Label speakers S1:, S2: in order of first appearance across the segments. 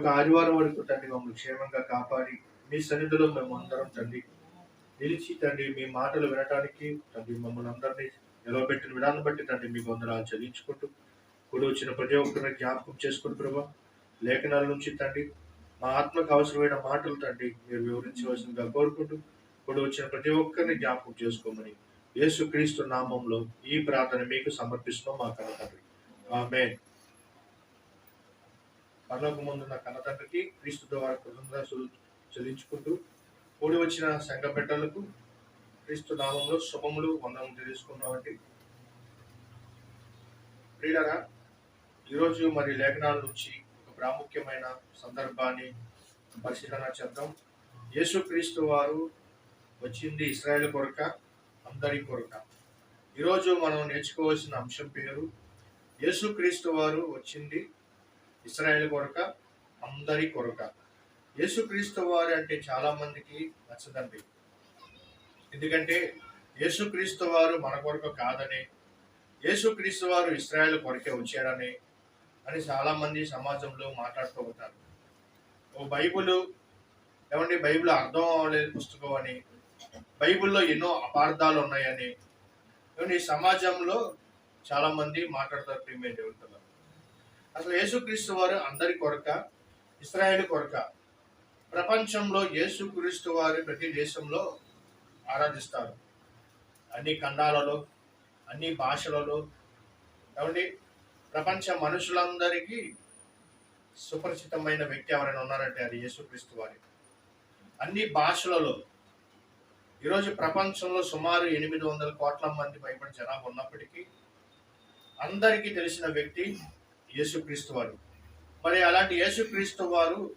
S1: యొక్క ఆదివారం వరకు తండ్రి మమ్మల్ని క్షేమంగా కాపాడి మీ సన్నిధిలో మేము అందరం తండ్రి నిలిచి తండ్రి మీ మాటలు వినటానికి తండ్రి మమ్మల్ని అందరినీ నిలవబెట్టిన విధానం బట్టి తండ్రి మీకు వందనాలు చెల్లించుకుంటూ కూడా వచ్చిన ప్రతి ఒక్కరిని జ్ఞాపకం చేసుకుని ప్రభా లేఖనాల నుంచి తండ్రి మా ఆత్మకు అవసరమైన మాటలు తండ్రి మీరు వివరించవలసిందిగా కోరుకుంటూ ఇప్పుడు వచ్చిన ప్రతి ఒక్కరిని జ్ఞాపకం చేసుకోమని యేసు క్రీస్తు నామంలో ఈ ప్రార్థన మీకు సమర్పిస్తున్నాం మా కన్న తండ్రి. ఆమె పరలోక ముందున్న కన్న తండ్రికి క్రీస్తు ద్వారా కృతజ్ఞత చెల్లించుకుంటూ కూడి వచ్చిన సంఘ బిడ్డలకు క్రీస్తు నామంలో శుభములు వందనం తెలుసుకున్నామండి ప్రియులరా ఈరోజు మరి లేఖనాల నుంచి ఒక ప్రాముఖ్యమైన సందర్భాన్ని పరిశీలన చేద్దాం. యేసుక్రీస్తు వారు వచ్చింది ఇస్రాయేల్ కొరక అందరి కొరక. ఈరోజు మనం నేర్చుకోవాల్సిన అంశం పేరు యేసుక్రీస్తు వారు వచ్చింది ఇస్రాయేల్ కొరక అందరి కొరక. యేసుక్రీస్తు వారు అంటే చాలా మందికి నచ్చదండి. ఎందుకంటే యేసుక్రీస్తు వారు మన కొరకు కాదని యేసుక్రీస్తు వారు ఇస్రాయేల్ కొరకే వచ్చారని అని చాలామంది సమాజంలో మాట్లాడుతూ ఉంటారు. ఓ బైబుల్ ఏమండి బైబిల్ అర్థం అవ్వలేదు పుస్తకం అని బైబిల్లో ఎన్నో అపార్థాలు ఉన్నాయని ఏమండి ఈ సమాజంలో చాలామంది మాట్లాడతారు ప్రియమైన దేవుడు అసలు యేసుక్రీస్తు వారు అందరి కొరక ఇస్రాయేల్ కొరక ప్రపంచంలో యేసుక్రీస్తు వారి ప్రతి దేశంలో ఆరాధిస్తారు. అన్ని ఖండాలలో అన్ని భాషలలో కాబట్టి ప్రపంచ మనుషులందరికీ సుపరిచితమైన వ్యక్తి ఎవరైనా ఉన్నారంటే అది యేసుక్రీస్తు వారి. అన్ని భాషలలో ఈరోజు ప్రపంచంలో సుమారు ఎనిమిది వందల కోట్ల మంది పైబడి జనాభా ఉన్నప్పటికీ అందరికీ తెలిసిన వ్యక్తి యేసుక్రీస్తు వారు. మరి అలాంటి యేసుక్రీస్తు వారు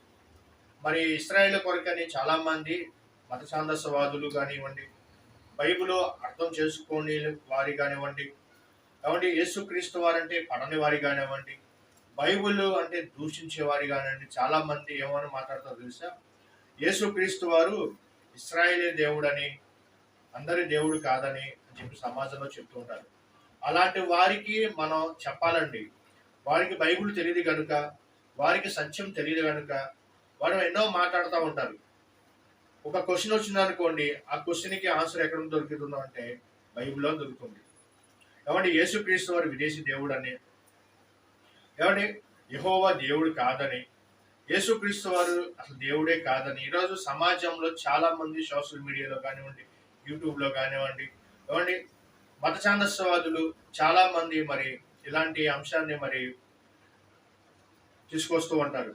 S1: మరి ఇస్రాయేల్ కొరకని చాలామంది మంది మత కానివ్వండి బైబిల్ అర్థం చేసుకోని వారి కానివ్వండి కాబట్టి యేసుక్రీస్తు వారంటే పడని వారి కానివ్వండి బైబుల్ అంటే దూషించే వారి కానివ్వండి చాలామంది ఏమని మాట్లాడతారు తెలుసా? యేసుక్రీస్తు వారు ఇస్రాయేలే దేవుడని అందరి దేవుడు కాదని అని చెప్పి సమాజంలో చెప్తూ ఉంటారు. అలాంటి వారికి మనం చెప్పాలండి. వారికి బైబుల్ తెలియదు కనుక వారికి సత్యం తెలియదు కనుక వారు ఎన్నో మాట్లాడుతూ ఉంటారు. ఒక క్వశ్చన్ వచ్చింది అనుకోండి ఆ క్వశ్చన్కి ఆన్సర్ ఎక్కడ దొరుకుతుందో అంటే బైబిల్లో దొరుకుతుంది. కాబట్టి యేసుక్రీస్తు వారు విదేశీ దేవుడు అని కాబట్టి యహోవా దేవుడు కాదని? యేసుక్రీస్తు వారు అసలు దేవుడే కాదని? ఈరోజు సమాజంలో చాలా మంది సోషల్ మీడియాలో కానివ్వండి యూట్యూబ్లో కానివ్వండి ఏమండి మత ఛాందస్వాదులు చాలా మంది మరి ఇలాంటి అంశాన్ని మరి తీసుకొస్తూ ఉంటారు.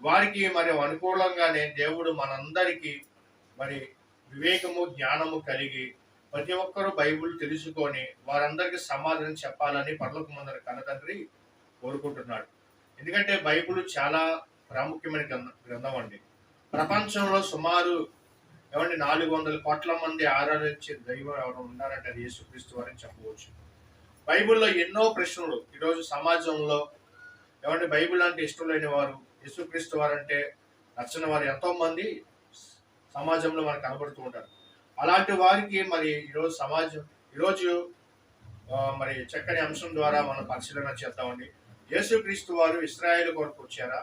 S1: వారికి మరి అనుకూలంగానే దేవుడు మనందరికీ మరి వివేకము జ్ఞానము కలిగి ప్రతి ఒక్కరూ బైబుల్ తెలుసుకొని వారందరికీ సమాధానం చెప్పాలని పర్లోక ముందర కన్నతండ్రి కోరుకుంటున్నాడు. ఎందుకంటే బైబుల్ చాలా ప్రాముఖ్యమైన గ్రంథం గ్రంథం అండి. ప్రపంచంలో సుమారు ఏమంటే నాలుగు వందల కోట్ల మంది ఆరాధించే దైవం ఎవరు ఉన్నారంటే అది యేసుక్రీస్తు వారని చెప్పవచ్చు. బైబిల్లో ఎన్నో ప్రశ్నలు ఈరోజు సమాజంలో. ఏమంటే బైబిల్ అంటే ఇష్టం లేని వారు యేసుక్రీస్తు వారంటే నచ్చని వారు ఎంతో మంది సమాజంలో మనకు కనబడుతూ ఉంటారు. అలాంటి వారికి మరి ఈరోజు సమాజం ఈరోజు మరి చక్కని అంశం ద్వారా మనం పరిశీలన చేద్దామండి. యేసుక్రీస్తు వారు ఇస్రాయేల్ కొరకు వచ్చారా?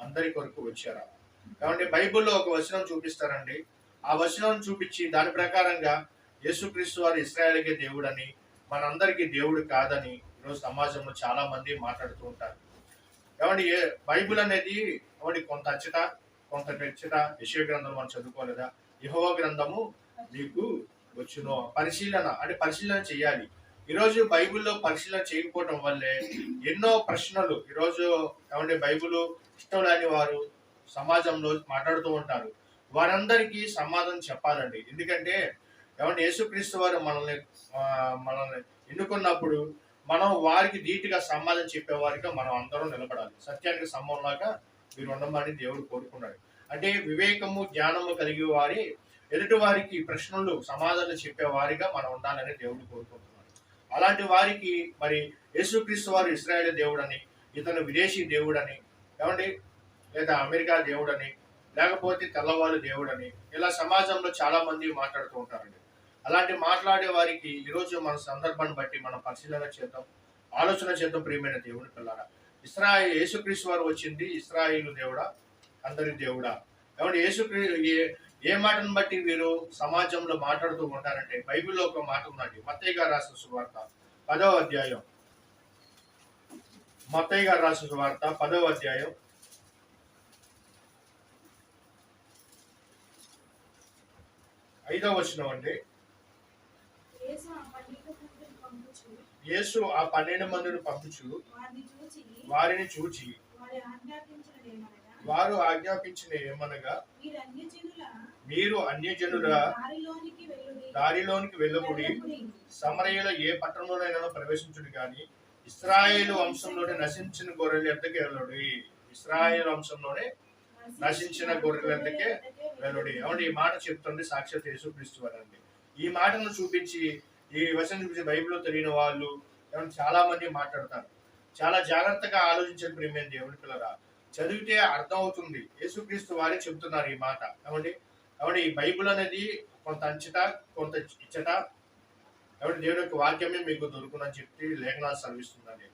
S1: అందరి కొరకు వచ్చారా? కాబట్టి బైబిల్లో ఒక వచనం చూపిస్తారండి. ఆ వచనం చూపించి దాని ప్రకారంగా యేసుక్రీస్తు వారు ఇస్రాయేల్కే దేవుడని మనందరికీ దేవుడు కాదని ఈరోజు సమాజంలో చాలా మంది మాట్లాడుతూ ఉంటారు. కాబట్టి ఏ బైబిల్ అనేది ఒకటి కొంత అచ్చట కొంత పెచ్చట విషయ గ్రంథం మనం చదువుకోలేదా? యహోవ గ్రంథము మీకు వచ్చిన. పరిశీలన అంటే పరిశీలన చేయాలి. ఈరోజు బైబిల్లో పరిశీలన చేయకపోవడం వల్లే ఎన్నో ప్రశ్నలు ఈరోజు ఏమంటే బైబిల్ ఇష్టం లేని వారు సమాజంలో మాట్లాడుతూ ఉంటారు. వారందరికీ సమాధానం చెప్పాలండి. ఎందుకంటే ఏమంటే యేసుక్రీస్తు వారు మనల్ని మనల్ని ఎన్నుకున్నప్పుడు మనం వారికి ధీటుగా సమాధానం చెప్పేవారిగా మనం అందరం నిలబడాలి. సత్యానికి సమ్మంలాగా మీరు ఉండమని దేవుడు కోరుకున్నాడు. అంటే వివేకము జ్ఞానము కలిగి వారి ఎదుటి వారికి ప్రశ్నలు సమాధానం చెప్పేవారిగా మనం ఉండాలని దేవుడు కోరుకుంటున్నాడు. అలాంటి వారికి మరి యేసుక్రీస్తు వారు ఇస్రాయేల్ దేవుడని ఇతను విదేశీ దేవుడని ఏమండి లేదా అమెరికా దేవుడని లేకపోతే తెల్లవారు దేవుడని ఇలా సమాజంలో చాలా మంది మాట్లాడుతూ ఉంటారండి. అలాంటి మాట్లాడే వారికి ఈరోజు మన సందర్భాన్ని బట్టి మనం పరిశీలన చేద్దాం. ఆలోచన చేద్దాం ప్రియమైన దేవుని పిల్లారా ఇస్రాయిల్ యేసుక్రీస్తు వారు వచ్చింది. ఇస్రాయిల్ దేవుడా? అందరి దేవుడా? ఏమంటే యేసుక్రీ ఏ- ఏ మాటను బట్టి వీరు సమాజంలో మాట్లాడుతూ ఉంటారంటే బైబిల్లో ఒక మాట ఉందండి. మత్తయ్య గారు రాసిన సువార్త పదవ అధ్యాయం. మత్తయ్య గారు రాసిన సువార్త పదవ అధ్యాయం. ఐదవ వచనం అండి.
S2: యేసు ఆ పన్నెండు మందిని పంపుచు.
S1: యేసు
S2: వారిని చూచి. వారి
S1: ఆజ్ఞాపించిన ఏమనగా?
S2: మీరు అన్యజనుల దారిలోనికి
S1: వెళ్ళకుడి. సమరయ్యలో ఏ పట్టణంలోనైనా ప్రవేశించుడు గాని ఇస్రాయేలు వంశంలోనే నశించిన గొర్రెలు ఎద్దకే వెళ్ళుడి? ఇస్రాయేల్ వంశంలోనే నశించిన గొర్రెల ఎద్దకే వెళ్ళుడి? అవును ఈ మాట చెప్తుంది సాక్షాత్ యేసుక్రీస్తు వారండి. ఈ మాటను చూపించి ఈ వచనం చూపించి బైబిల్లో తెలియని వాళ్ళు ఏమన్నా చాలా మంది మాట్లాడతారు. చాలా జాగ్రత్తగా ఆలోచించండి ప్రేమేం దేవుని పిల్లరా. చదివితే అర్థం అవుతుంది యేసుక్రీస్తు వారే చెప్తున్నారు ఈ మాట. ఏమండి? కాబట్టి ఈ బైబుల్ అనేది కొంత అంచట కొంత ఇచ్చట. కాబట్టి దేవుని యొక్క వాక్యమే మీకు దొరుకునని చెప్పి లేఖనాలు చదివిస్తుందండి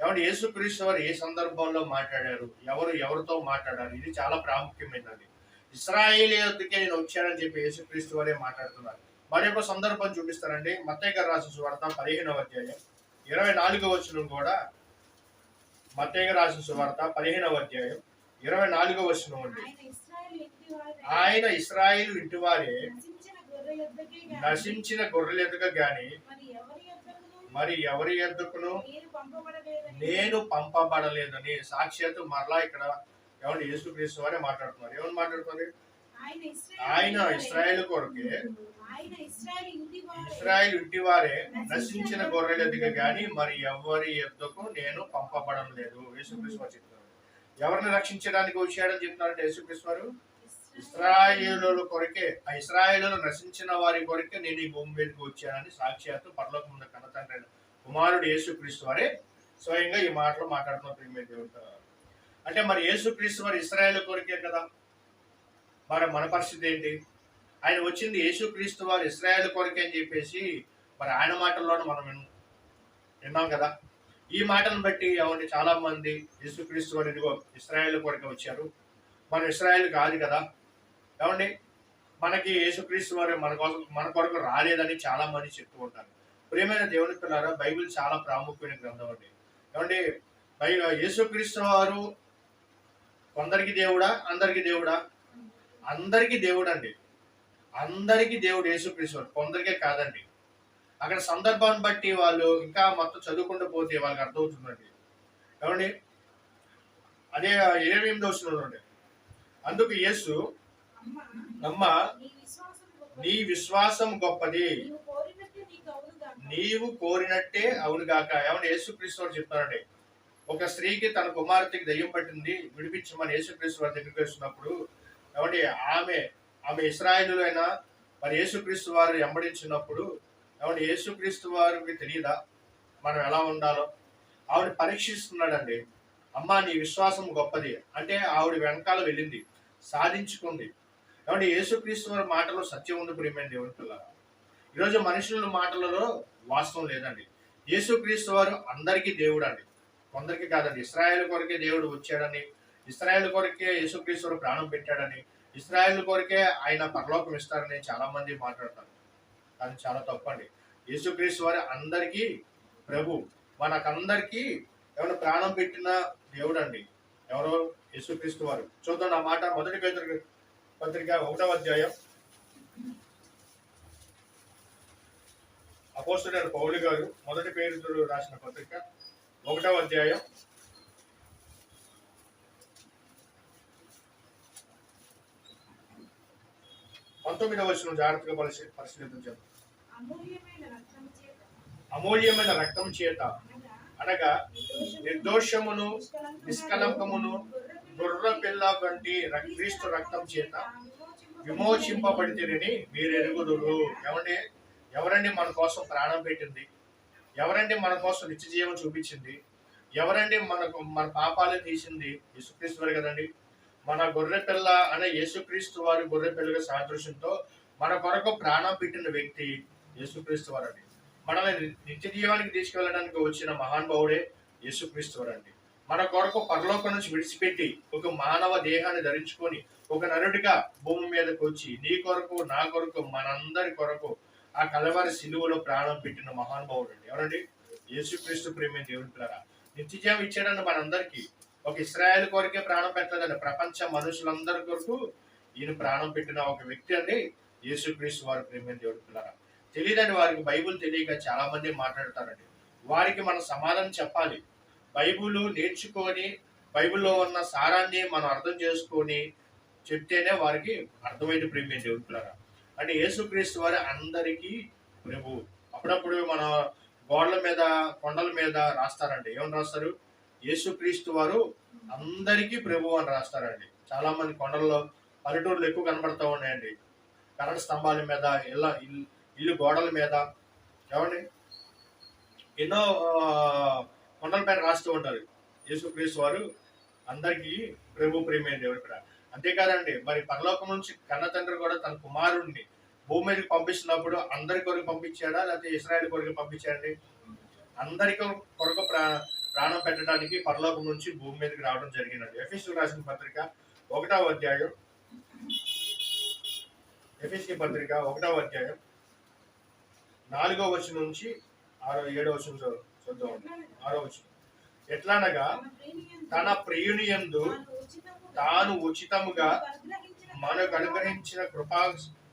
S1: ఏమంటే యేసుక్రీస్తు వారు ఏ సందర్భంలో మాట్లాడారు? ఎవరు ఎవరితో మాట్లాడారు? ఇది చాలా ప్రాముఖ్యమైనది ఇస్రాయేల్ యొద్దకే నేను వచ్చానని చెప్పి యేసుక్రీస్తు వారే మాట్లాడుతున్నారు. మరి ఒక సందర్భం చూపిస్తారండి మత్తయ్య గారు రాసిన సువార్త పదిహేనవ అధ్యాయం. ఇరవై నాలుగవ వచనం కూడా మత్తయ్య గారు రాసిన సువార్త పదిహేనవ అధ్యాయం. ఇరవై నాలుగవ వచనం అండి.
S2: ఆయన
S1: ఇస్రాయేల్ ఇంటి వారే.
S2: నశించిన
S1: గొర్రెల ఎదుక గాని.
S2: మరి ఎవరి
S1: ఎవరి ఎద్దుకును? నేను పంపబడలేదని. సాక్షాత్తు మరలా ఇక్కడ ఏమంటే యేసుక్రీస్తు వారే మాట్లాడుతున్నారు. ఏమని మాట్లాడుతున్నారు?
S2: ఆయన
S1: ఇస్రాయేల్ కొరకే ఇస్రాయేల్ ఇంటి వారే. నశించిన గొర్రెల ఎదుక గాని మరి ఎవరి ఎద్దుకు నేను పంపబడం లేదు. యేసుక్రీస్తు వారు చెప్తున్నారు ఎవరిని రక్షించడానికి వచ్చాడని చెప్తున్నారంటే యేసుక్రీస్తు వారు? ఇస్రాయేలుల కొరకే ఆ ఇస్రాయేలు నశించిన వారి కొరకే నేను ఈ భూమి మీదకి వచ్చానని సాక్షాత్తు పరలోకముందు కన్న తండ్రి అయిన కుమారుడు యేసుక్రీస్తు వారే స్వయంగా ఈ మాటలు మాట్లాడుతున్న ప్రియమైన దేవుడు. అంటే మరి యేసుక్రీస్తు వారు ఇస్రాయేల్ కొరకే కదా? మరి మన పరిస్థితి ఏంటి? ఆయన వచ్చింది యేసుక్రీస్తు వారు ఇస్రాయేల్ కొరకే అని చెప్పేసి మరి ఆయన మాటల్లోనూ మనం విన్నాం విన్నాం కదా? ఈ మాటను బట్టి ఎవరిని చాలా మంది యేసుక్రీస్తు వారు ఇదిగో ఇస్రాయేల్ కొరకే వచ్చారు. మనం ఇస్రాయేల్ కాదు కదా? ఏమండి? మనకి యేసుక్రీస్తు వారు మన కోసం మన కొరకు రాలేదని చాలా మంది చెప్తూ ఉంటారు. ప్రియమైన దేవుని పిల్లారా బైబిల్ చాలా ప్రాముఖ్యమైన గ్రంథం అండి. ఏమండి? బై యేసుక్రీస్తు వారు కొందరికి దేవుడా? అందరికి దేవుడా? అందరికి దేవుడు అండి అందరికీ దేవుడు యేసుక్రీస్తు కొందరికే కాదండి. అక్కడ సందర్భాన్ని బట్టి వాళ్ళు ఇంకా మొత్తం చదువుకుంటూ పోతే వాళ్ళకి అర్థమవుతుందండి. ఏమండి? అదే ఇరవై ఎనిమిది వస్తుంది అందుకు యేసు
S2: అమ్మ నీ విశ్వాసం గొప్పది. నీవు కోరినట్టే అవును గాక.
S1: నీవు ఏమన్నా యేసుక్రీస్తు వారు చెప్తారండి ఒక స్త్రీకి తన కుమార్తెకి దయ్యం పట్టింది విడిపించమని యేసుక్రీస్తు వారి దగ్గరికి వస్తున్నప్పుడు కాబట్టి ఆమె ఆమె ఇస్రాయిలులైన అయినా మరి యేసుక్రీస్తు వారు వెంబడించినప్పుడు కాబట్టి యేసుక్రీస్తు వారికి తెలియదా మనం ఎలా ఉండాలో? ఆవిడ పరీక్షిస్తున్నాడండి. అమ్మ నీ విశ్వాసం గొప్పది. అంటే ఆవిడ వెనకాల వెళ్ళింది. సాధించుకుంది. కాబట్టి యేసుక్రీస్తు వారి మాటలో సత్యం ఉంది ప్రియమైన దేవుని పిల్లరా ఈరోజు మనుషుల మాటలలో వాస్తవం లేదండి. యేసుక్రీస్తు వారు అందరికీ దేవుడు అండి కొందరికి కాదండి. ఇస్రాయేల్ కొరకే దేవుడు వచ్చాడని ఇస్రాయల్ కొరకే యేసుక్రీస్తుడు ప్రాణం పెట్టాడని ఇస్రాయేల్ కొరకే ఆయన పరలోకం ఇస్తారని చాలా మంది మాట్లాడతారు కానీ చాలా తప్పండి. యేసుక్రీస్తు వారి అందరికీ ప్రభు మనకందరికీ ఎవరు ప్రాణం పెట్టిన దేవుడు అండి ఎవరో యేసుక్రీస్తు వారు. చూద్దాం ఆ మాట మొదటి పేదరిక పత్రిక ఒకటవ అధ్యాయం. అపోస్తుడైన పౌలు గారు మొదటి పేరుతో రాసిన పత్రిక ఒకటవ అధ్యాయం. పంతొమ్మిదవ వచ్చిన జాగ్రత్తగా పరిశీ పరిశీలించాం
S2: అమూల్యమైన
S1: రక్తం చేత.
S2: అనగా
S1: నిర్దోషమును
S2: నిష్కలంకమును,
S1: గొర్రె పిల్ల వంటి క్రీస్తు రక్తం చేత
S2: విమోచింపబడి
S1: విమోచింపబడితేనని మీరు ఎరుగుదురు ఏమండి? ఎవరండి మన కోసం ప్రాణం పెట్టింది? ఎవరండి మన కోసం నిత్య జీవం చూపించింది? ఎవరండి మనకు మన పాపాలు తీసింది? యేసుక్రీస్తు వారు కదండి. మన గొర్రె పిల్ల అనే యేసుక్రీస్తు వారి గొర్రె పిల్లల సాదృశ్యంతో మన కొరకు ప్రాణం పెట్టిన వ్యక్తి యేసుక్రీస్తు వారండి. మనల్ని నిత్య జీవానికి తీసుకెళ్ళడానికి వచ్చిన మహానుభావుడే యేసుక్రీస్తు వారండి. మన కొరకు పరలోకం నుంచి విడిచిపెట్టి ఒక మానవ దేహాన్ని ధరించుకొని ఒక నరుడిగా భూమి మీదకు వచ్చి నీ కొరకు నా కొరకు మనందరి కొరకు ఆ కలవారి సిలువలో ప్రాణం పెట్టిన మహానుభావుడు అండి ఎవరండి? యేసుక్రీస్తు ప్రేమ దేవుడి నిత్య నిత్యజీవం ఇచ్చాడండి మనందరికీ ఒక ఇస్రాయల్ కొరకే ప్రాణం పెట్టలేదండి. ప్రపంచ మనుషులందరి కొరకు ఈయన ప్రాణం పెట్టిన ఒక వ్యక్తి అండి. యేసుక్రీస్తు వారి ప్రేమ దేవుడి తెలియదండి వారికి బైబుల్ తెలియక చాలా మంది మాట్లాడతారండి. వారికి మనం సమాధానం చెప్పాలి. బైబుల్ నేర్చుకొని బైబిల్లో ఉన్న సారాన్ని మనం అర్థం చేసుకొని చెప్తేనే వారికి అర్థమైన ప్రేమ దేవుడి అంటే యేసుక్రీస్తు వారి అందరికీ ప్రభు అప్పుడప్పుడు మన గోడల మీద కొండల మీద రాస్తారండి. ఏమని రాస్తారు? యేసుక్రీస్తు వారు అందరికీ ప్రభు అని రాస్తారండి. చాలా మంది కొండల్లో పల్లెటూర్లు ఎక్కువ కనబడతా ఉన్నాయండి. కరెంట్ స్తంభాల మీద ఇళ్ళ ఇల్లు ఇల్లు గోడల మీద. ఏమండి? ఎన్నో కొండల పైన రాస్తూ ఉంటారు యేసుక్రీస్తు వారు. అందరికీ ప్రభు ప్రేమే దేవుడి అంతేకాదండి మరి పరలోకం నుంచి కన్న తండ్రి కూడా తన కుమారుడిని భూమి మీదకి పంపిస్తున్నప్పుడు అందరి కొరకు పంపించాడా? లేకపోతే ఇస్రాయల్ కొరకు పంపించాడండి అందరి కొరకు ప్రా ప్రాణం పెట్టడానికి పరలోకం నుంచి భూమి మీదకి రావడం జరిగినది ఎఫ్ఎస్సి రాసిన పత్రిక ఒకటవ అధ్యాయం. ఎఫ్ఎస్సి పత్రిక ఒకటవ అధ్యాయం. నాలుగో వచ్చిన నుంచి ఆరో ఏడో వచ్చిన చూద్దాం ఆరో వచ్చిన ఎట్లానగా తన ప్రియుని యందు తాను ఉచితముగా మనకు అనుగ్రహించిన కృపా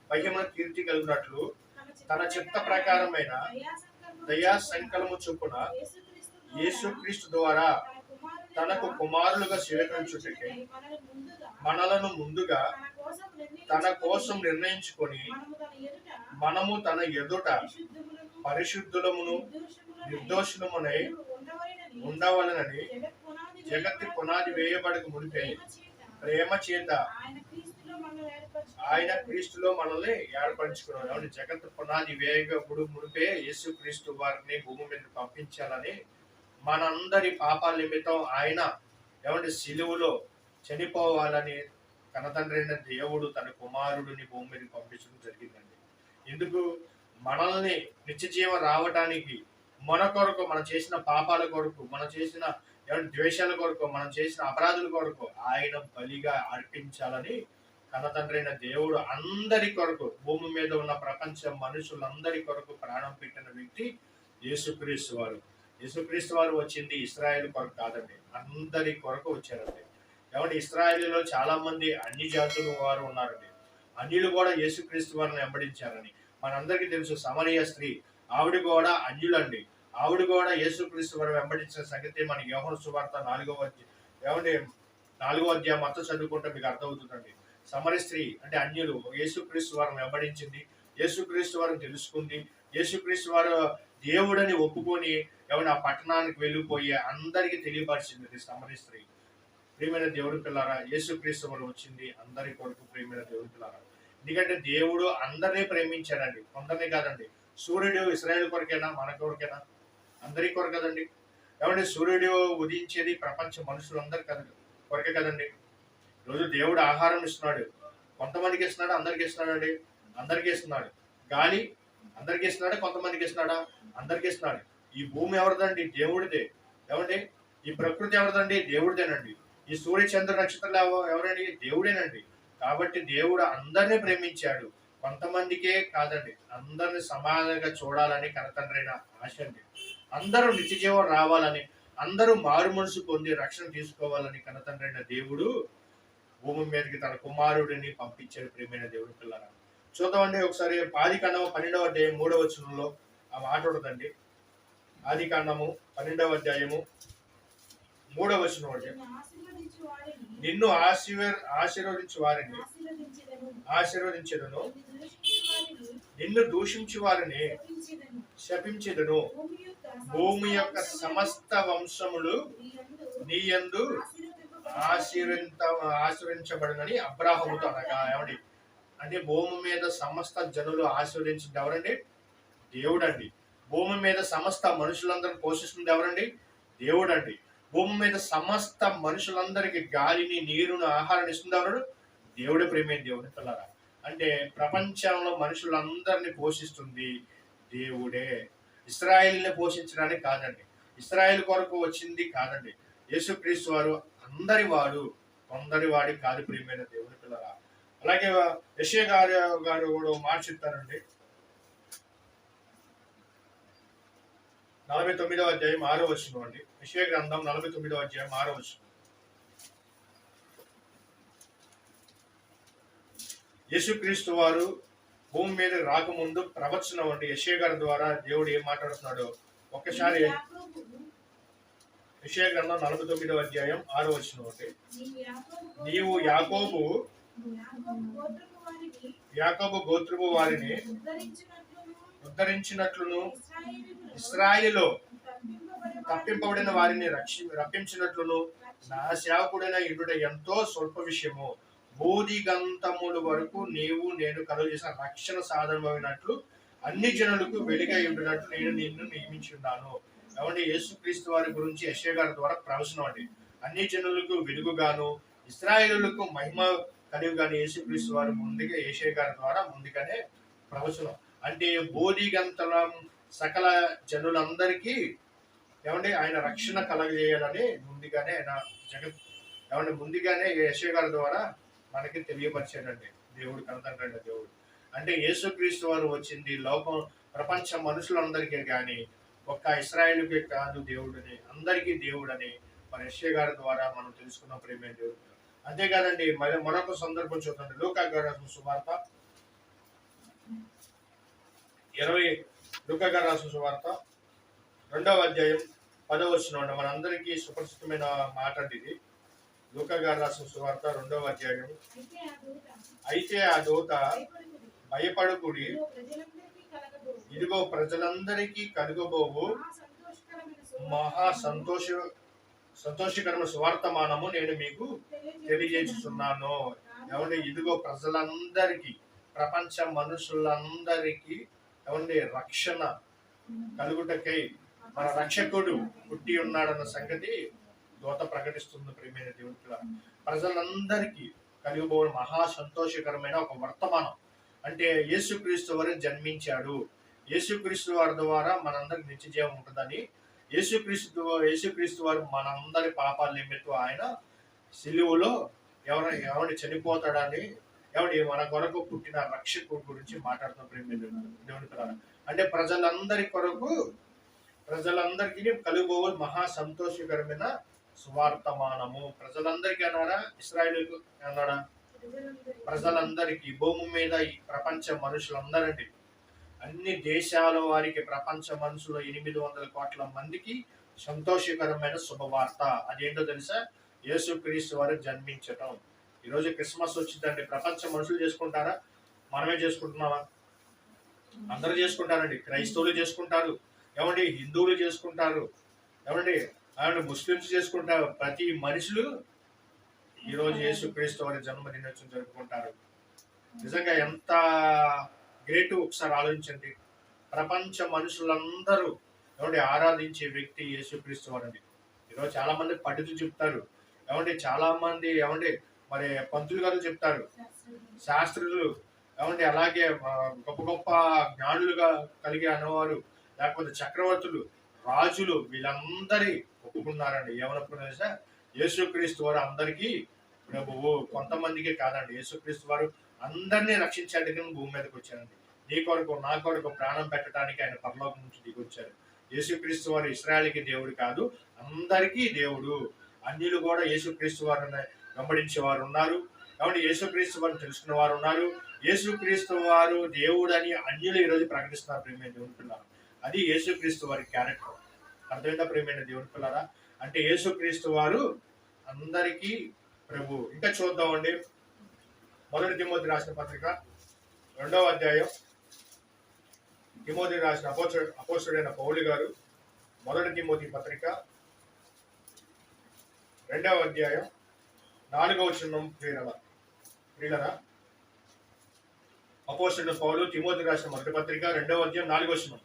S1: మహిమ కీర్తి కలిగినట్లు తన చిత్త ప్రకారమైన దయా సంకలము చొప్పున యేసుక్రీస్తు ద్వారా తనకు కుమారులుగా స్వీకరించుటకై మనలను ముందుగా తన కోసం నిర్ణయించుకొని మనము తన ఎదుట పరిశుద్ధులమును నిర్దోషులమునై ఉండవలనని జగత్తి పునాది వేయబడక మునిపే ప్రేమ చేత ఆయన క్రీస్తులో మనల్ని ఏర్పరచుకున్నాడు. ఏమంటే జగత్ పునాది వేయగప్పుడు మునిపే యేసు క్రీస్తు వారిని భూమి మీద పంపించాలని మనందరి పాపాల నిమిత్తం ఆయన ఏమంటే శిలువులో చనిపోవాలని కనతండ్రి దేవుడు తన కుమారుడిని భూమి మీదకి పంపించడం జరిగిందండి. ఎందుకు మనల్ని నిత్యజీవ రావడానికి రావటానికి మన కొరకు మనం చేసిన పాపాల కొరకు మనం చేసిన ఏమంటే ద్వేషాల కొరకు మనం చేసిన అపరాధుల కొరకు ఆయన బలిగా అర్పించాలని కనతండ్రి దేవుడు అందరి కొరకు భూమి మీద ఉన్న ప్రపంచ మనుషులందరి కొరకు ప్రాణం పెట్టిన వ్యక్తి యేసుక్రీస్తు వారు. యేసుక్రీస్తు వారు వచ్చింది ఇస్రాయేల్ కొరకు కాదండి. అందరి కొరకు వచ్చారండి. ఏమంటే ఇస్రాయేలీలో చాలా మంది అన్ని జాతుల వారు ఉన్నారండి. అన్యులు కూడా యేసుక్రీస్తు వారిని వెంబడించారని. మనందరికీ తెలుసు సమరయ స్త్రీ ఆవిడ కూడా అన్యులండి. ఆవిడ కూడా యేసుక్రీస్తు వారు వెంబడించిన సంగతి మన యోహన సువార్త నాలుగవ ఏమంటే నాలుగో అధ్యాయం మొత్తం చదువుకుంటే మీకు అర్థమవుతుందండి. సమర స్త్రీ అంటే అన్యులు యేసుక్రీస్తు వారిని వెంబడించింది. యేసుక్రీస్తు వారిని తెలుసుకుంది. యేసుక్రీస్తు వారు దేవుడని ఒప్పుకొని ఎవరి ఆ పట్టణానికి వెళ్ళిపోయి అందరికీ తెలియపరిచింది సమర స్త్రీ. ప్రియమైన దేవుడి పిల్లారా యేసుక్రీస్తు వారు వచ్చింది అందరి కొరకు ప్రియమైన దేవుడి పిల్లారా. ఎందుకంటే దేవుడు అందరినీ ప్రేమించాడండి. కొందరిని కాదండి. సూర్యుడు ఇస్రాయేల్ కొరకేనా? మన కొరకేనా? అందరి కొరకు కదండి. ఏమంటే సూర్యుడు ఉదయించేది ప్రపంచ మనుషులందరి కదండి కొరకే కదండి. రోజు దేవుడు ఆహారం ఇస్తున్నాడు. కొంతమందికి ఇస్తున్నాడు? అందరికి ఇస్తున్నాడు అండి అందరికి ఇస్తున్నాడు. గాలి అందరికి ఇస్తున్నాడు? కొంతమందికి ఇస్తున్నాడా? అందరికి ఇస్తున్నాడు. ఈ భూమి ఎవరిదండి? దేవుడిదే. ఏమండి? ఈ ప్రకృతి ఎవరిదండి? దేవుడిదేనండి. ఈ సూర్య చంద్ర నక్షత్రాలు ఎవరండి? దేవుడేనండి. కాబట్టి దేవుడు అందరినీ ప్రేమించాడు. కొంతమందికే కాదండి. అందరిని సమానంగా చూడాలని కనతండ్రైన ఆశ అండి. అందరూ నిత్యజీవం రావాలని అందరూ మారు మనసు పొంది రక్షణ తీసుకోవాలని కనతండ్రైన దేవుడు భూమి మీదకి తన కుమారుడిని పంపించాడు ప్రేమైన దేవుడు పిల్లరా. చూద్దామండి ఒకసారి పాది కాండము పన్నెండవ డే మూడవ వచనంలో ఆ మాట ఉండదండి ఆది కాండము పన్నెండవ అధ్యాయము మూడవ వచనం నిన్ను ఆశీర్వ ఆశీర్వదించు వారిని
S2: ఆశీర్వదించెదను. నిన్ను దూషించు వారిని శపించెదను. భూమి యొక్క
S1: సమస్త వంశములు నీ యందు. ఆశీర్వింత ఆశీర్వించబడినని అబ్రాహముతో అనగా ఏమండి? అంటే భూమి మీద సమస్త జనులు ఆశీర్వదించింది ఎవరండి? దేవుడండి. భూమి మీద సమస్త మనుషులందరూ పోషిస్తుంది ఎవరండి? దేవుడండి. భూమి మీద సమస్త మనుషులందరికీ గాలిని నీరును ఆహారాన్ని ఇస్తుంది ఎవరు దేవుడే ప్రేమే దేవుని పిల్లరా. అంటే ప్రపంచంలో మనుషులందరినీ పోషిస్తుంది దేవుడే. ఇస్రాయిల్ని పోషించడానికి కాదండి. ఇస్రాయిల్ కొరకు వచ్చింది కాదండి. యేసుక్రీస్తు వారు అందరి వాడు కొందరి వాడి కాదు ప్రియమైన దేవుని పిల్లరా. అలాగే యశ్య గారు గారు కూడా ఒక మాట చెప్తారండి. నలభై తొమ్మిదవ అధ్యాయం ఆరో వచ్చిన అండి. విషయ గ్రంథం నలభై తొమ్మిదవ అధ్యాయం ఆరో వచ్చిన యేసుక్రీస్తు వారు భూమి మీద రాకముందు ప్రవచనం అండి. యశ్య గారి ద్వారా దేవుడు ఏం మాట్లాడుతున్నాడో ఒక్కసారి విషయ గ్రంథం నలభై తొమ్మిదవ అధ్యాయం ఆరో వచ్చిన ఒకటి
S2: నీవు యాకోబు
S1: యాకోబు
S2: గోత్రపు వారిని ఉద్ధరించినట్లును
S1: ఇస్రాయిలో
S2: తప్పింపబడిన
S1: వారిని రక్షి రప్పించినట్లును నా సేవకుడైన ఇటుడ ఎంతో స్వల్ప విషయము. బోధిగంతముల వరకు నీవు నేను కలుగు చేసిన రక్షణ సాధనమైనట్లు అన్ని జనులకు వెలుగై ఉండినట్లు నేను నిన్ను నియమించి ఉన్నాను. కాబట్టి యేసుక్రీస్తు వారి గురించి యశ్వ గారి ద్వారా ప్రవచనం అండి. అన్ని జనులకు వెలుగుగాను ఇస్రాయేలులకు మహిమ కలిగిగాను యేసుక్రీస్తు వారు ముందుగా యశ్వ గారి ద్వారా ముందుగానే ప్రవచనం. అంటే బోధిగంతలం సకల జనులందరికీ ఏమంటే ఆయన రక్షణ కలగజేయాలని ముందుగానే ఆయన జగత్ ఏమంటే ముందుగానే యశ్వ గారి ద్వారా మనకి తెలియపరిచాడండి. దేవుడు కనతండి దేవుడు. అంటే యేసుక్రీస్తు వారు వచ్చింది లోకం ప్రపంచ మనుషులందరికీ కానీ ఒక్క ఇస్రాయేల్కి కాదు దేవుడని అందరికీ దేవుడని మన యశ్వ గారి ద్వారా మనం తెలుసుకున్న ప్రేమే దేవుడు. అంతేకాదండి మరి మరొక సందర్భం చూద్దాం. లోకా గారు సువార్త. ఇరవై దుఃఖగా రాసిన సువార్త రెండవ అధ్యాయం పదవచ్చిన మనందరికీ సుపరిచితమైన మాట ఇది. లూకా రాసిన సువార్త రెండవ అధ్యాయం.
S2: అయితే ఆ దూత భయపడుకుడి.
S1: భయపడకుడి
S2: ఇదిగో ప్రజలందరికీ కలుగబోవు. మహా
S1: మహా సంతోష సంతోషకరమైన సువార్తమానము నేను మీకు తెలియజేస్తున్నాను. ఏమంటే ఇదిగో ప్రజలందరికీ ప్రపంచ మనుషులందరికీ ఏమండి? రక్షణ కలుగుటకై మన రక్షకుడు పుట్టి ఉన్నాడన్న సంగతి దోత ప్రకటిస్తుంది ప్రియమైన దేవుడిగా ప్రజలందరికీ కలిగిపోవడం మహా సంతోషకరమైన ఒక వర్తమానం. అంటే యేసుక్రీస్తు వారు జన్మించాడు. యేసుక్రీస్తు వారి ద్వారా మనందరికి నిత్య జీవం ఉంటుందని యేసుక్రీస్తు యేసుక్రీస్తు వారు మనందరి పాపాల నిమిత్తం ఆయన సిలువులో ఎవరు ఎవరిని చనిపోతాడని ఎవడి మన కొరకు పుట్టిన రక్షకుడు గురించి మాట్లాడుతూ ప్రేమ దేవుని పిల్లలు. అంటే ప్రజలందరి కొరకు ప్రజలందరికీ కలుగుబోవు మహా సంతోషకరమైన స్వార్థమానము ప్రజలందరికీ అన్నాడా? ఇస్రాయేల్ అన్నాడా?
S2: ప్రజలందరికీ
S1: ప్రజలందరికీ భూమి మీద ఈ ప్రపంచ మనుషులందరండి. అన్ని దేశాల వారికి ప్రపంచ మనుషులు ఎనిమిది వందల కోట్ల మందికి సంతోషకరమైన శుభవార్త. అదేంటో తెలుసా? యేసుక్రీస్తు వారు జన్మించటం. ఈరోజు క్రిస్మస్ వచ్చిందండి. ప్రపంచ మనుషులు చేసుకుంటారా? మనమే చేసుకుంటున్నామా? అందరూ చేసుకుంటారండి. క్రైస్తవులు చేసుకుంటారు. ఏమండి? హిందువులు చేసుకుంటారు. ఏమండి? ఏమండి? ముస్లిమ్స్ చేసుకుంటారు. ప్రతి మనుషులు ఈరోజు యేసు యేసుక్రీస్తు వారి జన్మదినోత్సవం జరుపుకుంటారు. నిజంగా ఎంత గ్రేట్ ఒకసారి ఆలోచించండి. ప్రపంచ మనుషులందరూ ఏమంటే ఆరాధించే వ్యక్తి యేసుక్రీస్తు వారండి. ఈరోజు చాలా మంది పండితులు చెప్తారు. ఏమంటే చాలా మంది ఏమంటే మరి పంతులు గారు చెప్తారు. శాస్త్రులు ఏమంటే అలాగే గొప్ప గొప్ప జ్ఞానులుగా కలిగి అన్నవారు లేకపోతే చక్రవర్తులు రాజులు వీళ్ళందరి ఒప్పుకున్నారండి. ఏమని సార్ యేసుక్రీస్తు వారు అందరికీ ప్రభువు కొంతమందికే కాదండి. యేసుక్రీస్తు వారు అందరినీ రక్షించడానికి భూమి మీదకి వచ్చారండి నీ కొరకు నా కొరకు ప్రాణం పెట్టడానికి ఆయన పరలోకం నుంచి దిగొచ్చారు. యేసుక్రీస్తు వారు ఇస్రాయల్కి దేవుడు కాదు అందరికీ దేవుడు. అన్యులు కూడా యేసుక్రీస్తు వారిని వెంబడించే వారు ఉన్నారు. కాబట్టి యేసుక్రీస్తు వారిని తెలుసుకున్న వారు ఉన్నారు. యేసుక్రీస్తు వారు దేవుడు అని అన్యులు ఈరోజు ప్రకటిస్తున్నారు ప్రేమైన దేవుని పిల్లలు. అది యేసుక్రీస్తు వారి క్యారెక్టర్. అర్థమైందా ప్రేమైన దేవుని పిల్లరా? అంటే యేసుక్రీస్తు వారు అందరికీ ప్రభు. ఇంకా చూద్దామండి మొదటి తిమోతి రాసిన పత్రిక రెండవ అధ్యాయం. తిమోతి రాసిన అపోచ అపోసుడైన పౌలి గారు మొదటి తిమోతి పత్రిక రెండవ అధ్యాయం. నాలుగవ చిన్నం ప్రియుల ప్రియులరా అపోస్తుడైన పౌలు తిమోతి రాసిన మొదటి పత్రిక రెండవ అధ్యాయం నాలుగవ చిన్నం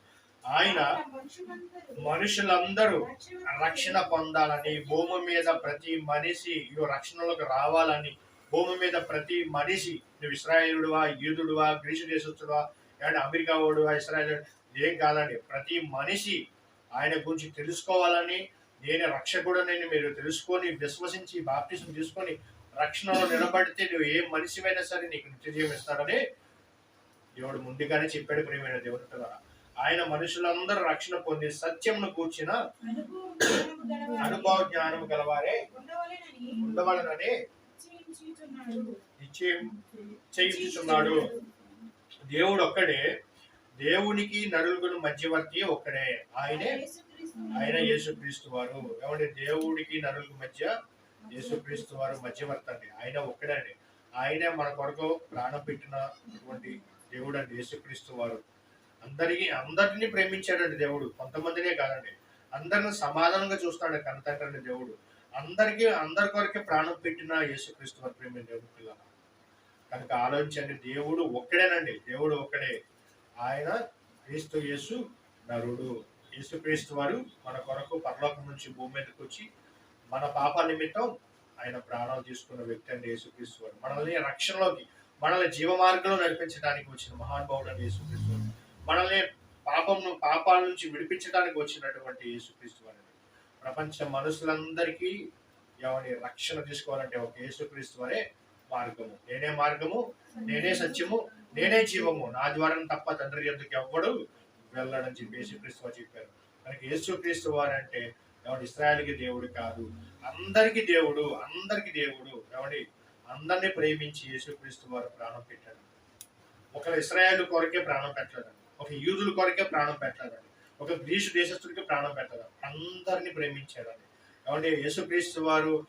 S1: ఆయన
S2: మనుషులందరూ
S1: రక్షణ పొందాలని భూమి మీద ప్రతి మనిషి ఇగో రక్షణలోకి రావాలని భూమి మీద ప్రతి మనిషి నువ్వు ఇస్రాయేలుడువా యూదుడువా గ్రీసు దేశస్తుడువా లేదంటే అమెరికా వాడువా ఇస్రాయేల్ ఏం కాదండి. ప్రతి మనిషి ఆయన గురించి తెలుసుకోవాలని నేను రక్షకుడనని మీరు తెలుసుకొని విశ్వసించి బాప్టిజం తీసుకొని రక్షణలో నిలబడితే నువ్వు ఏ మనిషివైనా సరే నీకు నిత్యజీవం ఇస్తాడని దేవుడు ముందుగానే చెప్పాడు ప్రియమైన దేవుడు ద్వారా ఆయన మనుషులందరూ రక్షణ పొంది సత్యంను కూర్చిన
S2: అనుభవ
S1: జ్ఞానం గలవారే.
S2: ఉండవలనని
S1: నిశ్చయం దేవుడు ఒక్కడే. దేవునికి నరులకు మధ్యవర్తి ఒక్కడే. ఆయనే ఆయన యేసుక్రీస్తు వారు. ఏమంటే దేవుడికి నరులకు మధ్య యేసుక్రీస్తు వారు మధ్యవర్తి అండి. ఆయన ఒక్కడే అండి. ఆయనే మన కొరకు ప్రాణం పెట్టినటువంటి దేవుడు అండి యేసుక్రీస్తు వారు. అందరికీ అందరినీ ప్రేమించాడండి దేవుడు. కొంతమందినే కాదండి. అందరిని సమాధానంగా చూస్తాడు కనతండ్రి దేవుడు. అందరికీ అందరి కొరకే ప్రాణం పెట్టిన యేసుక్రీస్తు వారు ప్రేమ దేవుడు పిల్లల. కనుక ఆలోచించండి. దేవుడు ఒక్కడేనండి. దేవుడు ఒక్కడే. ఆయన క్రీస్తు యేసు నరుడు. యేసుక్రీస్తు వారు మన కొరకు పరలోకం నుంచి భూమి మీదకి వచ్చి మన పాప నిమిత్తం ఆయన ప్రాణాలు తీసుకున్న వ్యక్తి అండి యేసుక్రీస్తు వారు. మనల్ని రక్షణలోకి మనల్ని జీవ మార్గంలో నడిపించడానికి వచ్చిన మహానుభావుడు అండి యేసుక్రీస్తు వారు. మనల్ని పాపంను పాపాల నుంచి విడిపించడానికి వచ్చినటువంటి యేసుక్రీస్తు వారు. ప్రపంచ మనుషులందరికీ ఎవరి రక్షణ తీసుకోవాలంటే ఒక యేసుక్రీస్తు వారే మార్గము. నేనే మార్గము నేనే సత్యము నేనే జీవము. నా ద్వారా తప్ప తండ్రి ఎందుకు ఎవ్వడు వెళ్ళడని చెప్పి యేసుక్రీస్తు వారు చెప్పారు. మనకి యేసుక్రీస్తు వారు అంటే ఎవడు ఇస్రాయల్కి దేవుడు కాదు. అందరికి దేవుడు అందరికి దేవుడు. ఎవడి? అందరినీ ప్రేమించి యేసుక్రీస్తు వారు ప్రాణం పెట్టాడు. ఒక ఇస్రాయల్ కొరకే ప్రాణం పెట్టలేదండి ఒక యూదుల కొరకే ప్రాణం పెట్టలేదండి ఒక గ్రీసు దేశస్తుడికి ప్రాణం పెట్టదు అందరినీ ప్రేమించాడండి కాబట్టి యేసుక్రీస్తు వారు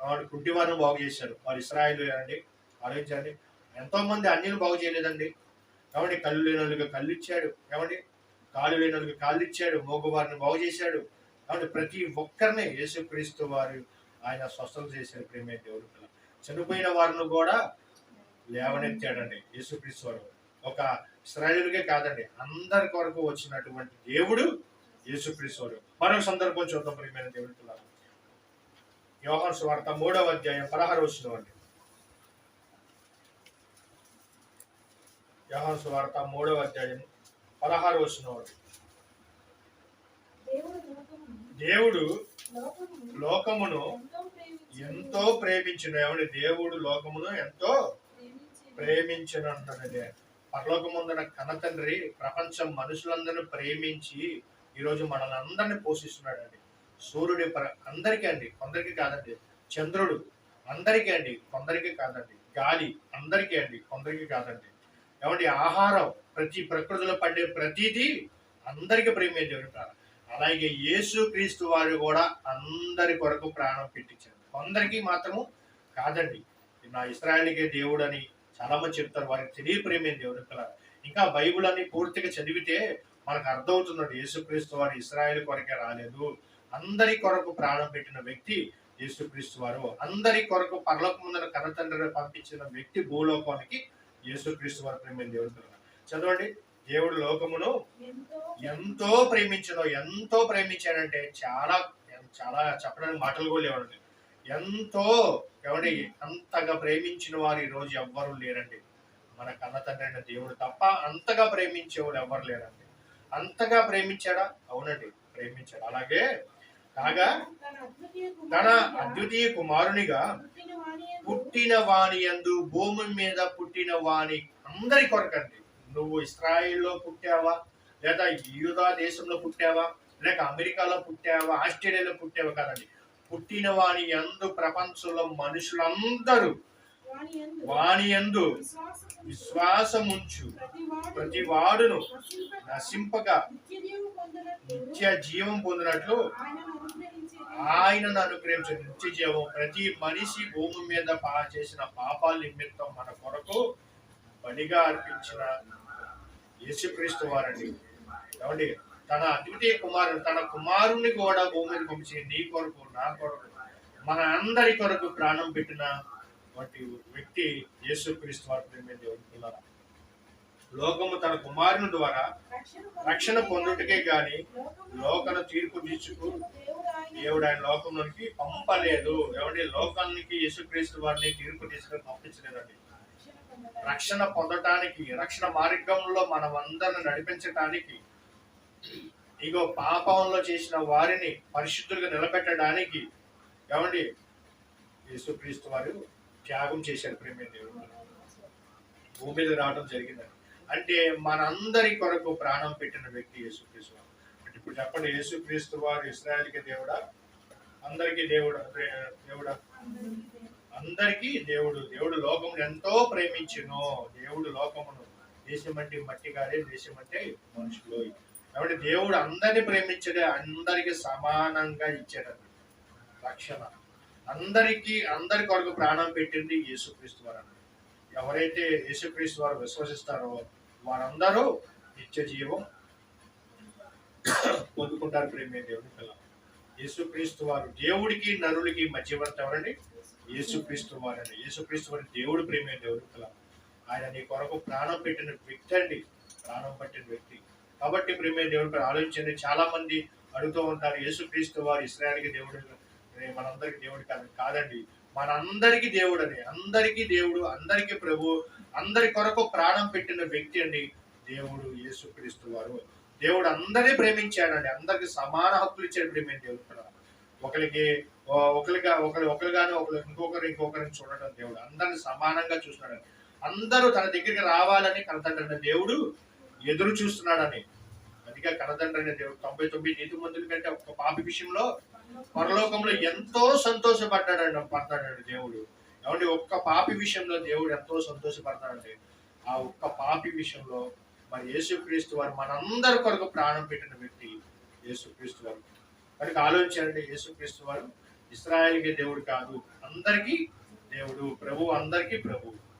S1: వాడు కుంటి వారిని బాగు చేశారు వారు ఇస్రాయలు అండి. ఆలోచించండి. ఎంతో మంది అన్యులు బాగు చేయలేదండి. కాబట్టి కళ్ళు లేని వాళ్ళకి కళ్ళు ఇచ్చాడు. ఏమండి కాళ్ళు లేని వాళ్ళకి కాళ్ళు ఇచ్చాడు. మోగవారిని బాగు చేశాడు. కాబట్టి ప్రతి ఒక్కరిని యేసుక్రీస్తు వారు ఆయన స్వస్థత చేశారు. ప్రేమే దేవుడు చనిపోయిన వారిని కూడా లేవనెత్తాడండి యేసుక్రీస్తు వారు. ఒక ఇస్రాయేలుకే కాదండి అందరి కొరకు వచ్చినటువంటి దేవుడు యేసుక్రీస్తు వారు. మరొక సందర్భం చూద్దాం ప్రియమైన దేవుడు యోహన్ వార్త మూడవ అధ్యాయం పదహారు వచ్చిన అండి యోహాను సువార్త మూడవ అధ్యాయం పదహారు వచ్చిన
S2: దేవుడు లోకమును ఎంతో
S1: ప్రేమించిన. ఏమని దేవుడు లోకమును ఎంతో
S2: ప్రేమించి
S1: ప్రేమించిన పరలోకముందున కనతండ్రి ప్రపంచం మనుషులందరినీ ప్రేమించి ఈరోజు మనల్ని అందరినీ పోషిస్తున్నాడండి. సూర్యుడి ప్ర అందరికీ అండి కొందరికి కాదండి. చంద్రుడు అందరికీ అండి కొందరికి కాదండి. గాలి అందరికీ అండి కొందరికి కాదండి. ఏమండి ఆహారం ప్రతి ప్రకృతిలో పండే ప్రతిదీ అందరికీ ప్రేమే జరుగుతారు అలాగే యేసు క్రీస్తు వారు కూడా అందరి కొరకు ప్రాణం పెట్టించారు. కొందరికి మాత్రము కాదండి. నా ఇస్రాయల్కే దేవుడు అని చాలామంది చెప్తారు వారికి తెలియ ప్రేమే దేవుడు ఇంకా బైబిల్ అని పూర్తిగా చదివితే మనకు అర్థమవుతున్నాడు యేసుక్రీస్తు వారు ఇస్రాయల్ కొరకే రాలేదు. అందరి కొరకు ప్రాణం పెట్టిన వ్యక్తి యేసుక్రీస్తు వారు. అందరి కొరకు పరలోక ముందర కన్నతండ్రి పంపించిన వ్యక్తి భూలోకానికి యేసుక్రీస్తు వారు ప్రేమ దేవుడు చదవండి. దేవుడు లోకమును
S2: ఎంతో
S1: ప్రేమించను ఎంతో ప్రేమించాడంటే చాలా చాలా చెప్పడానికి మాటలు కూడా లేవండి. ఎంతో ఎవడి అంతగా ప్రేమించిన వారు ఈ రోజు ఎవ్వరు లేరండి. మన కన్న తండ్రి దేవుడు తప్ప అంతగా ప్రేమించేవాడు ఎవ్వరు లేరండి. అంతగా ప్రేమించాడా? అవునండి ప్రేమించాడు. అలాగే కాగా
S2: తన అద్వితీయ కుమారునిగా పుట్టిన యందు
S1: వాణి యందు భూమి మీద పుట్టిన వాణి అందరి కొరకండి. నువ్వు ఇస్రాయిల్లో పుట్టావా? లేదా యూదా దేశంలో పుట్టావా? లేక అమెరికాలో పుట్టావా? ఆస్ట్రేలియాలో పుట్టావా కాదండి. పుట్టిన వాణి యందు ప్రపంచంలో మనుషులందరూ
S2: వాని
S1: వాణి యందు
S2: విశ్వాసముంచు.
S1: ప్రతి వాడును
S2: నశింపక
S1: నశింపగా నిత్య జీవం పొందినట్లు
S2: ఆయనను అనుగ్రహించేది
S1: అనుగ్రహించిన నిత్య జీవం ప్రతి మనిషి భూమి మీద పా చేసిన పాపాల నిమిత్తం మన కొరకు బలిగా అర్పించిన యేసుక్రీస్తు వారండి. ఏమండి? తన అద్వితీయ కుమారుడు తన కుమారుణ్ణి కూడా భూమి మీద పంపించి నీ కొరకు నా కొరకు మన అందరి కొరకు ప్రాణం పెట్టిన వంటి వ్యక్తి యేసుక్రీస్తు వారి ప్రేమ దేవుని లోకము తన కుమారుని ద్వారా
S2: రక్షణ
S1: పొందుటకే గాని లోకల తీర్పు తీర్చుకు
S2: దేవుడు ఆయన
S1: లోకంలోనికి పంపలేదు. ఎవరి లోకానికి యేసుక్రీస్తు వారిని తీర్పు తీసుకుని పంపించలేదండి.
S2: రక్షణ
S1: రక్షణ పొందటానికి రక్షణ మార్గంలో మనం అందరిని నడిపించటానికి ఇగో పాపంలో చేసిన వారిని పరిశుద్ధులుగా నిలబెట్టడానికి ఏమండి యేసుక్రీస్తు వారు త్యాగం చేశారు ప్రేమ దేవుడు భూమి మీద రావడం జరిగింది. అంటే మనందరి కొరకు ప్రాణం పెట్టిన వ్యక్తి యేసుక్రీస్తు. వారు అంటే ఇప్పుడు చెప్పండి యేసుక్రీస్తు వారు ఇస్రాయల్కి దేవుడా? అందరికీ దేవుడు? దేవుడా? అందరికీ దేవుడు. దేవుడు లోకమును ఎంతో ప్రేమించును దేవుడు లోకమును దేశం అంటే మట్టి కాదే దేశం అంటే మనుషులు కాబట్టి దేవుడు అందరిని ప్రేమించడే అందరికి సమానంగా ఇచ్చాడు. రక్షణ. అందరికీ అందరి కొరకు ప్రాణం పెట్టింది యేసుక్రీస్తు వారు అన్నది. ఎవరైతే యేసుక్రీస్తు వారు విశ్వసిస్తారో వారందరూ నిత్య జీవం పొందుకుంటారు ప్రేమే దేవుని పిల్ల యేసుక్రీస్తు వారు దేవుడికి నరుడికి మధ్యవర్తి ఎవరండి? యేసుక్రీస్తు వారండి యేసుక్రీస్తు వారి దేవుడు ప్రేమే దేవుని పిల్ల ఆయన నీ కొరకు ప్రాణం పెట్టిన వ్యక్తి అండి. ప్రాణం పట్టిన వ్యక్తి. కాబట్టి ప్రేమే దేవుని ఆలోచించండి. చాలా మంది అడుగుతూ ఉంటారు యేసుక్రీస్తు వారు ఇస్రాయల్కి దేవుడు మనందరికి దేవుడు కాదు కాదండి. మనందరికి దేవుడు అని అందరికీ దేవుడు అందరికీ ప్రభు అందరి కొరకు ప్రాణం పెట్టిన వ్యక్తి అండి దేవుడు యేసుక్రీస్తు వారు. దేవుడు అందరినీ ప్రేమించాడండి. అందరికి సమాన హక్కులు ఇచ్చాడు ప్రేమే దేవుడు ఒకరికి ఒకరిగా ఒకరి ఒకరిగానే ఒకరు ఇంకొకరు ఇంకొకరిని చూడడం దేవుడు. అందరిని సమానంగా చూస్తున్నాడు. అందరూ తన దగ్గరికి రావాలని కనతండ్రి దేవుడు ఎదురు చూస్తున్నాడని. అందుకే కనతండ్రి దేవుడు తొంభై తొమ్మిది నీతి మందుల కంటే ఒక పాపి విషయంలో పరలోకంలో ఎంతో సంతోషపడ్డాడండి పడతాడండి దేవుడు. ఏమంటే ఒక్క పాపి విషయంలో దేవుడు ఎంతో సంతోషపడతాడండి ఆ ఒక్క పాపి విషయంలో మరి యేసుక్రీస్తు వారు మనందరి కొరకు ప్రాణం పెట్టిన వ్యక్తి యేసుక్రీస్తు వారు. కనుక ఆలోచించండి యేసుక్రీస్తు వారు ఇస్రాయల్కి దేవుడు కాదు. అందరికీ దేవుడు ప్రభు అందరికీ ప్రభు.